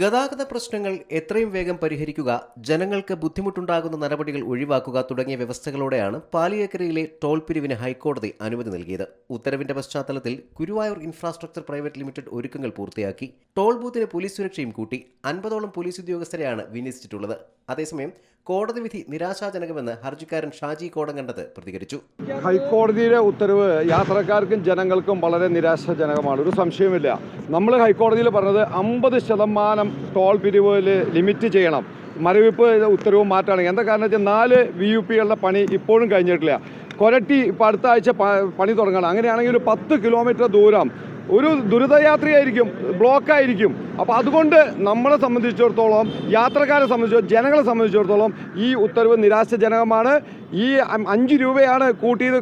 ഗതാഗത പ്രശ്നങ്ങൾ എത്രയും വേഗം പരിഹരിക്കുക ജനങ്ങൾക്ക് ബുദ്ധിമുട്ടുണ്ടാകുന്ന നടപടികൾ ഒഴിവാക്കുക തുടങ്ങിയ വ്യവസ്ഥകളോടെയാണ് പാലിയേക്കരയിലെ ടോൾ പിരിവിന് ഹൈക്കോടതി അനുമതി നൽകിയത്. ഉത്തരവിന്റെ പശ്ചാത്തലത്തിൽ ഗുരുവായൂർ ഇൻഫ്രാസ്ട്രക്ചർ പ്രൈവറ്റ് ലിമിറ്റഡ് ഒരുക്കങ്ങൾ പൂർത്തിയാക്കി. ടോൾ ബൂത്തിന് പോലീസ് സുരക്ഷയും കൂട്ടി അൻപതോളം പോലീസ് ഉദ്യോഗസ്ഥരെയാണ് വിന്യസിച്ചിട്ടുള്ളത്. അതേസമയം കോടതി വിധി നിരാശാജനകമെന്ന് ഹർജിക്കാരൻ ഷാജി കോടങ്കണ്ടത്ത് പ്രതികരിച്ചു. ഹൈക്കോടതിയുടെ ഉത്തരവ് യാത്രക്കാർക്കും ജനങ്ങൾക്കും വളരെ നിരാശാജനകമാണ്. ഒരു സംശയമില്ല നമ്മൾ ഹൈക്കോടതിയിൽ പറഞ്ഞത് അമ്പത് ശതമാനം ടോൾ പിരിവിൽ ലിമിറ്റ് ചെയ്യണം. മരവിപ്പ് ഉത്തരവ് മാറ്റുകയാണെങ്കിൽ എന്താ കാരണം വെച്ചാൽ നാല് വി യു പികളുടെ പണി ഇപ്പോഴും കഴിഞ്ഞിട്ടില്ല. കൊരട്ടി ഇപ്പോൾ അടുത്ത ആഴ്ച പണി തുടങ്ങണം. അങ്ങനെയാണെങ്കിൽ ഒരു പത്ത് കിലോമീറ്റർ ദൂരം ഒരു ദുരിതയാത്രയായിരിക്കും ബ്ലോക്കായിരിക്കും. അപ്പോൾ അതുകൊണ്ട് നമ്മളെ സംബന്ധിച്ചിടത്തോളം യാത്രക്കാരെ സംബന്ധിച്ചോ ജനങ്ങളെ സംബന്ധിച്ചിടത്തോളം ഈ ഉത്തരവ് നിരാശജനകമാണ്. ഈ അഞ്ച് രൂപയാണ് കൂട്ടിയത്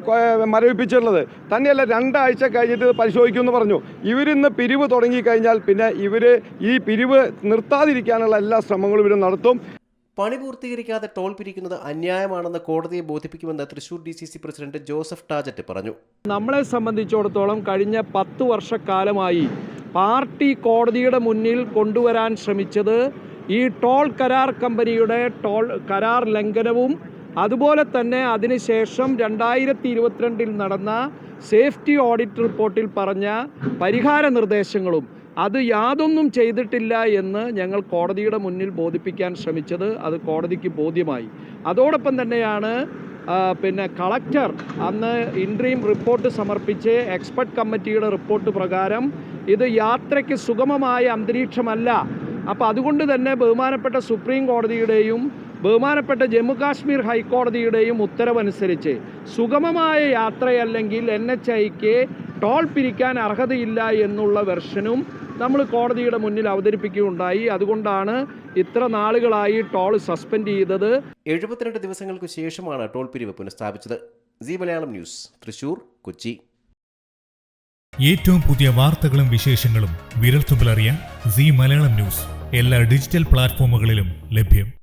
മരവിപ്പിച്ചിട്ടുള്ളത്. തന്നെയല്ല രണ്ടാഴ്ച കഴിഞ്ഞിട്ട് പരിശോധിക്കുമെന്ന് പറഞ്ഞു. ഇവരിന്ന് പിരിവ് തുടങ്ങിക്കഴിഞ്ഞാൽ പിന്നെ ഇവർ ഈ പിരിവ് നിർത്താതിരിക്കാനുള്ള എല്ലാ ശ്രമങ്ങളും ഇവർ നടത്തും. പണി പൂർത്തീകരിക്കാതെ ടോൾ പിരിക്കുന്നത് അന്യായമാണെന്ന് കോടതിയെ ബോധിപ്പിക്കുമെന്ന് Thrissur D C C president Joseph Tajet പറഞ്ഞു. നമ്മളെ സംബന്ധിച്ചിടത്തോളം കഴിഞ്ഞ പത്ത് വർഷക്കാലമായി പാർട്ടി കോടതിയുടെ മുന്നിൽ കൊണ്ടുവരാൻ ശ്രമിച്ചത് ഈ ടോൾ കരാർ കമ്പനിയുടെ ടോൾ കരാർ ലംഘനവും അതുപോലെ തന്നെ അതിനുശേഷം രണ്ടായിരത്തി ഇരുപത്തിരണ്ടിൽ നടന്ന സേഫ്റ്റി ഓഡിറ്റ് റിപ്പോർട്ടിൽ പറഞ്ഞ പരിഹാര നിർദ്ദേശങ്ങളും അത് യാതൊന്നും ചെയ്തിട്ടില്ല എന്ന് ഞങ്ങൾ കോടതിയുടെ മുന്നിൽ ബോധിപ്പിക്കാൻ ശ്രമിച്ചത് അത് കോടതിക്ക് ബോധ്യമായി. അതോടൊപ്പം തന്നെയാണ് പിന്നെ കളക്ടർ അന്ന് ഇൻട്രീം റിപ്പോർട്ട് സമർപ്പിച്ച് എക്സ്പെർട്ട് കമ്മിറ്റിയുടെ റിപ്പോർട്ട് പ്രകാരം ഇത് യാത്രയ്ക്ക് സുഗമമായ അന്തരീക്ഷമല്ല. അപ്പോൾ അതുകൊണ്ട് തന്നെ ബഹുമാനപ്പെട്ട സുപ്രീം കോടതിയുടെയും ബഹുമാനപ്പെട്ട ജമ്മു കാശ്മീർ ഹൈക്കോടതിയുടെയും ഉത്തരവനുസരിച്ച് സുഗമമായ യാത്രയല്ലെങ്കിൽ എൻ എച്ച് ഐക്ക് ടോൾ പിരിക്കാൻ അർഹതയില്ല എന്നുള്ള വെർഷനും നമ്മൾ കോടതിയുടെ മുന്നിൽ അവതരിപ്പിക്കുകയുണ്ടായി. അതുകൊണ്ടാണ് ഇത്ര നാളുകളായി ടോൾ സസ്പെൻഡ് ചെയ്തത്. എഴുപത്തിരണ്ട് ദിവസങ്ങൾക്ക് ശേഷമാണ് ടോൾ പിരിവ് പുനഃസ്ഥാപിച്ചത്. Zee Malayalam news Thrissur Kochi. ഏറ്റവും പുതിയ വാർത്തകളും വിശേഷങ്ങളും വിരൽത്തുമ്പിലറിയാൻ സി മലയാളം ന്യൂസ് എല്ലാ ഡിജിറ്റൽ പ്ലാറ്റ്ഫോമുകളിലും ലഭ്യം.